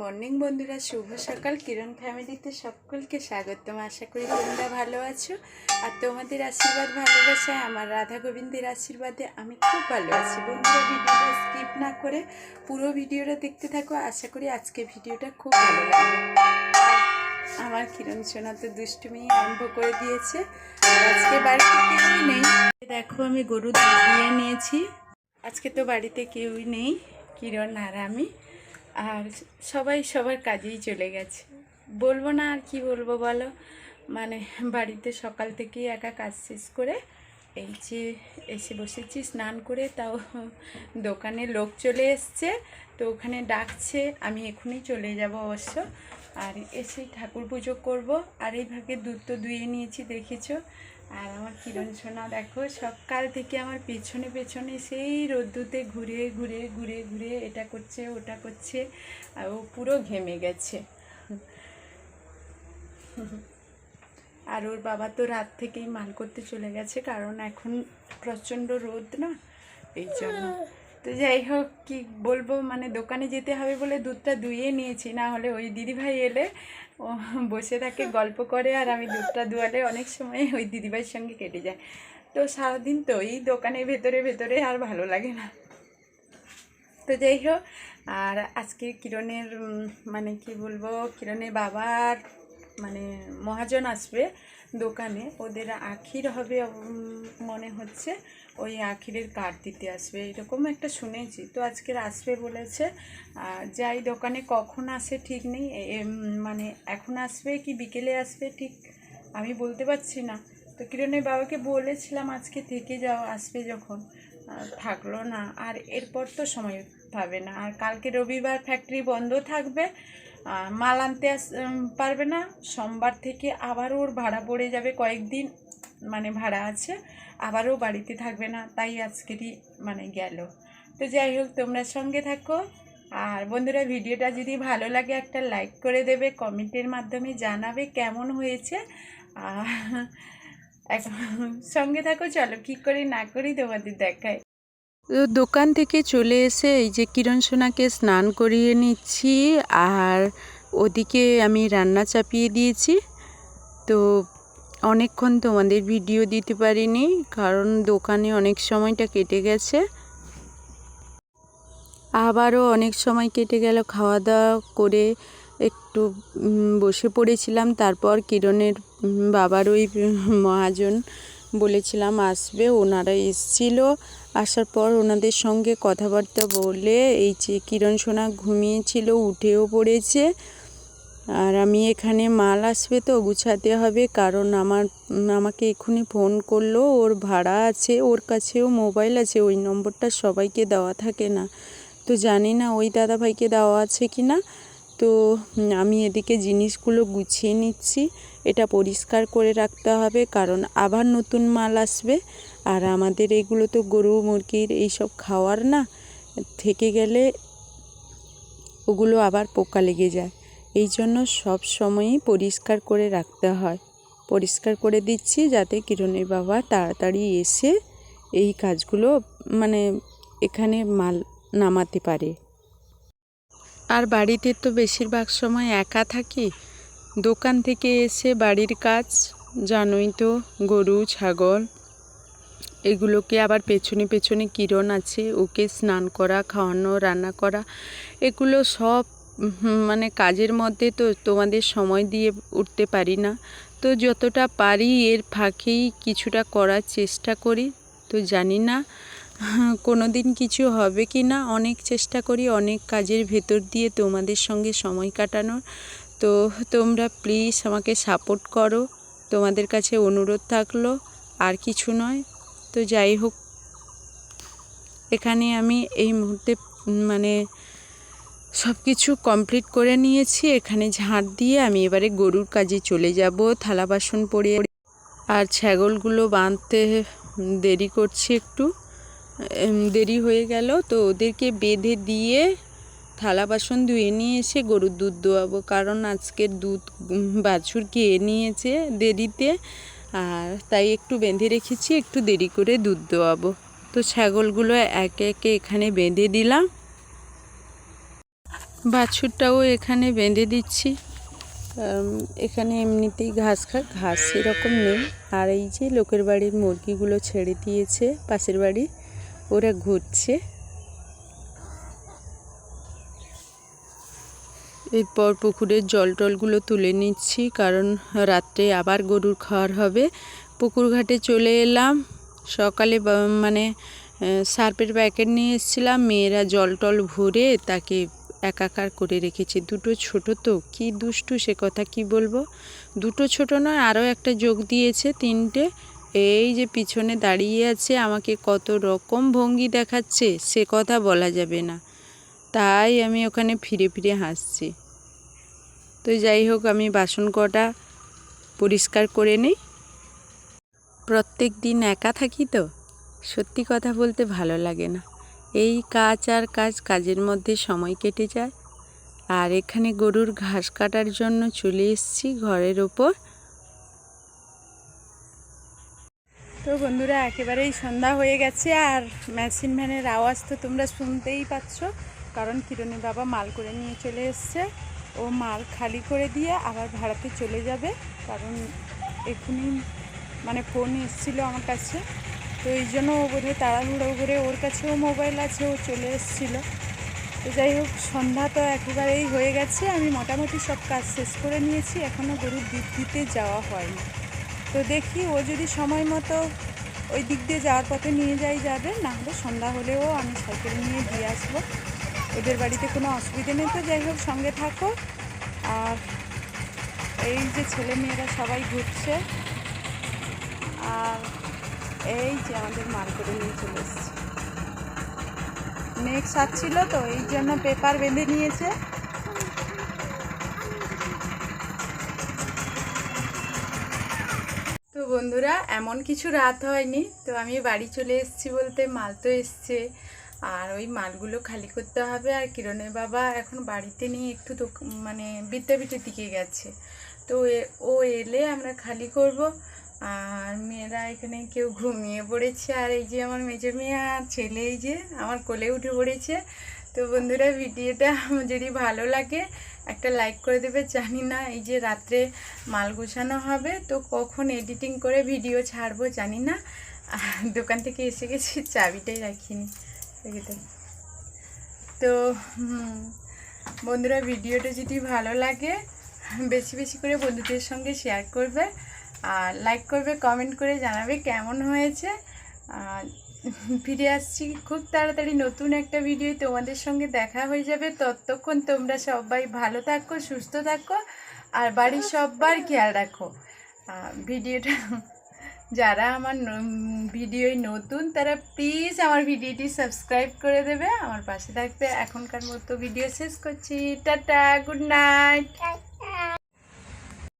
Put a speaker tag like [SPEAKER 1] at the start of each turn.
[SPEAKER 1] Morning বন্ধুরা, শুভ সকাল। কিরণ ফ্যামিলিতে সকলকে স্বাগতম। আশা করি তোমরা ভালো আছো। আর তোমাদের আশীর্বাদ, ভালোবাসায়, আমার রাধা গোবিন্দের আশীর্বাদে আমি খুব ভালো আছি। বন্ধুরা, ভিডিওটা স্কিপ না করে পুরো ভিডিওটা দেখতে থাকো। আশা করি আজকে ভিডিওটা খুব ভালো লাগবে। আমার কিরণ সোনা তো দুষ্টুমি আরম্ভ করে দিয়েছে। আজকে বাড়িতে কেউই নেই। দেখো, আমি গরু দিয়ে নিয়েছি। আজকে তো বাড়িতে কেউই নেই, কিরণ আর আমি। আর সবাই সবার কাজেই চলে গেছে। বলব না আর কি বলব বলো? মানে বাড়িতে সকাল থেকেই একা কাজ শেষ করে এই যে এসে বসেছি, স্নান করে তাও দোকানে লোক চলে এসছে, তো ওখানে ডাকছে, আমি এখনই চলে যাব অবশ্য। আর এসেই ঠাকুর পুজো করব। আর এইভাবে দুধ তো ধুয়ে নিয়েছি, দেখেছ? আর আমার কিরণ সোনা দেখো, সকাল থেকে আমার পেছনে পেছনে সেই রোদ্দুতে ঘুরে ঘুরে ঘুরে ঘুরে এটা করছে, ওটা করছে, আর ও পুরো ঘেমে গেছে। আর ওর বাবা তো রাত থেকেই মাল করতে চলে গেছে, কারণ এখন প্রচণ্ড রোদ না, এই জন্য। তো যাই হোক, কি বলব মানে দোকানে যেতে হবে বলে দুধটা দুইয়ে নিয়েছি, না হলে ওই দিদিভাই এলে ও বসে থাকে, গল্প করে, আর আমি দুধটা দুয়ালে অনেক সময় ওই দিদিভাইয়ের সঙ্গে কেটে যায়। তো সারাদিন তো এই দোকানের ভেতরে ভেতরে আর ভালো লাগে না। তো যাই হোক, আর আজকে কিরণের মানে কি বলব, কিরণের বাবার মানে মহাজন আসবে দোকানে, ওদের আখির হবে মনে হচ্ছে, ওই আখিরের কার্ড দিতে আসবে। এরকম একটা শুনেছি। তো আজকের আসবে বলেছে যাই দোকানে কখন আসে ঠিক নেই মানে এখন আসবে কি বিকেলে আসবে ঠিক আমি বলতে পারছি না। তো কিরণের বাবাকে বলেছিলাম আজকে থেকে যাও, আসবে যখন। থাকল না। আর এরপর তো সময় পাবে না। আর কালকে রবিবার ফ্যাক্টরি বন্ধ থাকবে মাল আনতে পারবে না। সোমবার থেকে আবার ওর ভাড়া পড়ে যাবে কয়েকদিন মানে ভাড়া আছে। আবারও বাড়িতে থাকবে না, তাই আজকেরই মানে গেল। তো যাই হোক, তোমরা সঙ্গে থাকো। আর বন্ধুরা, ভিডিওটা যদি ভালো লাগে, একটা লাইক করে দেবে, কমেন্টের মাধ্যমে জানাবে কেমন হয়েছে। এখন সঙ্গে থাকো, চলো কী করি না করি তোমাদের দেখায় দোকান থেকে চলে এসে এই যে কিরণ সোনাকে স্নান করিয়ে নিচ্ছি আর ওদিকে আমি রান্না চাপিয়ে দিয়েছি। তো অনেকক্ষণ তোমাদের ভিডিও দিতে পারিনি কারণ দোকানে অনেক সময়টা কেটে গেছে। আবারও অনেক সময় কেটে গেল খাওয়া দাওয়া করে একটু বসে পড়েছিলাম। তারপর কিরণের বাবার ওই মহাজন বলেছিলাম, আসবে। ওনারা এসছিল। আসার পর ওনাদের সঙ্গে কথাবার্তা বলে এই যে কিরণ সোনা ঘুমিয়েছিল, উঠেও পড়েছে। আর আমি এখানে মাল আসবে তো, গুছাতে হবে। কারণ আমার, আমাকে এক্ষুনি ফোন করল। ওর ভাড়া আছে, ওর কাছেও মোবাইল আছে, ওই নম্বরটা সবাইকে দেওয়া থাকে না। তো জানি না ওই দাদাভাইকে দেওয়া আছে কি না তো আমি এদিকে জিনিসগুলো গুছিয়ে নিচ্ছি। এটা পরিষ্কার করে রাখতে হবে কারণ আবার নতুন মাল আসবে। আর আমাদের এগুলো তো গরু, মুরগির এইসব খাওয়ার না, থেকে গেলে ওগুলো আবার পোকা লেগে যায়। এই জন্য সব সময়ই পরিষ্কার করে রাখতে হয়। পরিষ্কার করে দিচ্ছি যাতে কিরণের বাবা তাড়াতাড়ি এসে এই কাজগুলো মানে এখানে মাল নামাতে পারে। আর বাড়িতে তো বেশিরভাগ সময় একা থাকি। দোকান থেকে এসে বাড়ির কাজ, জানোই তো, গরু, ছাগল, এগুলোকে আবার পেছনে পেছনে কিরণ আছে, ওকে স্নান করা, খাওয়ানো, রান্না করা, এগুলো সব মানে কাজের মধ্যে তো তোমাদের সময় দিয়ে উঠতে পারি না। তো যতটা পারি এর ফাঁকেই কিছুটা করার চেষ্টা করি। তো জানি না কোনো দিন কিছু হবে কি না, অনেক চেষ্টা করি, অনেক কাজের ভেতর দিয়ে তোমাদের সঙ্গে সময় কাটানোর। তো তোমরা প্লিজ আমাকে সাপোর্ট করো, তোমাদের কাছে অনুরোধ থাকল, আর কিছু নয়। তো যাই হোক, এখানে আমি এই মুহূর্তে মানে সব কিছু কমপ্লিট করে নিয়েছি। এখানে ঝাঁট দিয়ে আমি এবারে গরুর কাজে চলে যাব, থালা বাসন পরে আর ছাগলগুলো বাঁধতে দেরি করছি একটু। দেরি হয়ে গেল। তো ওদেরকে বেঁধে দিয়ে থালা বাসন ধুয়ে নিয়ে এসে গরুর দুধ দোয়াবো। কারণ আজকের দুধ বাছুর খেয়ে নিয়েছে দেরিতে। আর তাই একটু বেঁধে রেখেছি, একটু দেরি করে দুধ দোয়াবো। তো ছাগলগুলো একে একে এখানে বেঁধে দিলাম। বাছুরটাও এখানে বেঁধে দিচ্ছি। এখানে এমনিতেই ঘাস খা, ঘাস সেরকম নেই। আর এই যে লোকের বাড়ির মুরগিগুলো ছেড়ে দিয়েছে পাশের বাড়ি। ওরা ঘুরছে। এরপর পুকুরের জল টলগুলো তুলে নিচ্ছি, কারণ রাত্রে আবার গরুর খাওয়ার হবে। পুকুর ঘাটে চলে এলাম। সকালে মানে সার্পের প্যাকেট নিয়ে এসেছিলাম। মেয়েরা জল টল ভরে তাকে একাকার করে রেখেছে। দুটো ছোট তো, কি দুষ্টু সে কথা কি বলব? দুটো ছোট নয়, আরও একটা যোগ দিয়েছে তিনটে। এই যে পিছনে দাঁড়িয়ে আছে, আমাকে কত রকম ভঙ্গি দেখাচ্ছে, সে কথা বলা যাবে না। তাই আমি ওখানে ফিরে ফিরে হাসছি। তো যাই হোক, আমি বাসন কটা পরিষ্কার করে নিই। প্রত্যেক দিন একা থাকি তো, সত্যি কথা বলতে ভালো লাগে না। এই কাজ আর কাজ কাজের মধ্যে সময় কেটে যায়। আর এখানে গরুর ঘাস কাটার জন্য চলে এসেছি ঘরের ওপর। তো বন্ধুরা, একেবারেই সন্ধ্যা হয়ে গেছে আর মেশিন ভ্যানের আওয়াজ তো তোমরা শুনতেই পাচ্ছ, কারণ কিরণের বাবা মাল করে নিয়ে চলে এসছে। ও মাল খালি করে দিয়ে আবার ভাড়াতে চলে যাবে, কারণ এখনই মানে ফোন এসেছিল আমার কাছে। তো এই জন্য ও বোধহয় তাড়াহুড়ো করে ওর কাছেও মোবাইল আছে, ও চলে এসেছিল। তো যাই হোক, সন্ধ্যা তো একেবারেই হয়ে গেছে। আমি মোটামুটি সব কাজ শেষ করে নিয়েছি এখনও গরুর দুধ দিতে যাওয়া হয়নি। তো দেখি ও যদি সময় মতো ওই দিক দিয়ে যাওয়ার পথে নিয়ে যাই যাবে, না হলে সন্ধ্যা হলেও আমি সাইকেল নিয়ে দিয়ে আসব। ওদের বাড়িতে কোনো অসুবিধে নেই তো, যাই হোক সঙ্গে থাকো। আর এই যে ছেলে মেয়েরা সবাই ঘুরছে, আর এই যে আমাদের মাল করে নিয়ে চলে এসছে। মেঘ সাচ্ছিল তো, এই জন্য পেপার বেঁধে নিয়েছে। তো বন্ধুরা, এমন কিছু রাত হয়নি। তো আমি বাড়ি চলে এসেছি বলতে মাল তো এসছে। আর ওই মালগুলো খালি করতে হবে। আর কিরণের বাবা এখন বাড়িতে নিয়ে একটু মানে বিদ্যাপীঠের দিকে গেছে। তো ও এলে আমরা খালি করব। আর মেয়েরা এখানে কেউ ঘুমিয়ে পড়েছে। আর এই যে আমার মেজো মেয়ে আর ছেলে এই যে আমার কোলে উঠে পড়েছে। তো বন্ধুরা, ভিডিওটা যদি ভালো লাগে, একটা লাইক করে দেবে। জানি না এই যে রাত্রে মাল গোছানো হবে, তো কখন এডিটিং করে ভিডিও ছাড়বো জানি না। দোকান থেকে এসে গেছি, চাবিটাই রাখিনি। তো বন্ধুরা, ভিডিওটা যদি ভালো লাগে, বেশি বেশি করে বন্ধুদের সঙ্গে শেয়ার করবে। আর লাইক করবে কমেন্ট করে জানাবে কেমন হয়েছে। আর ফিরে আসছি। খুব তাড়াতাড়ি নতুন একটা ভিডিও তোমাদের সঙ্গে দেখা হয়ে যাবে। ততক্ষণ তোমরা সবাই ভালো থাকো, সুস্থ থাকো, আর বাড়ির সবার খেয়াল রাখো। ভিডিওটা, যারা আমার ভিডিওই নতুন, তারা প্লিজ আমার ভিডিওটি সাবস্ক্রাইব করে দেবে। আমার পাশে থাকবে এখনকার মতো ভিডিও শেষ করছি। Tata good night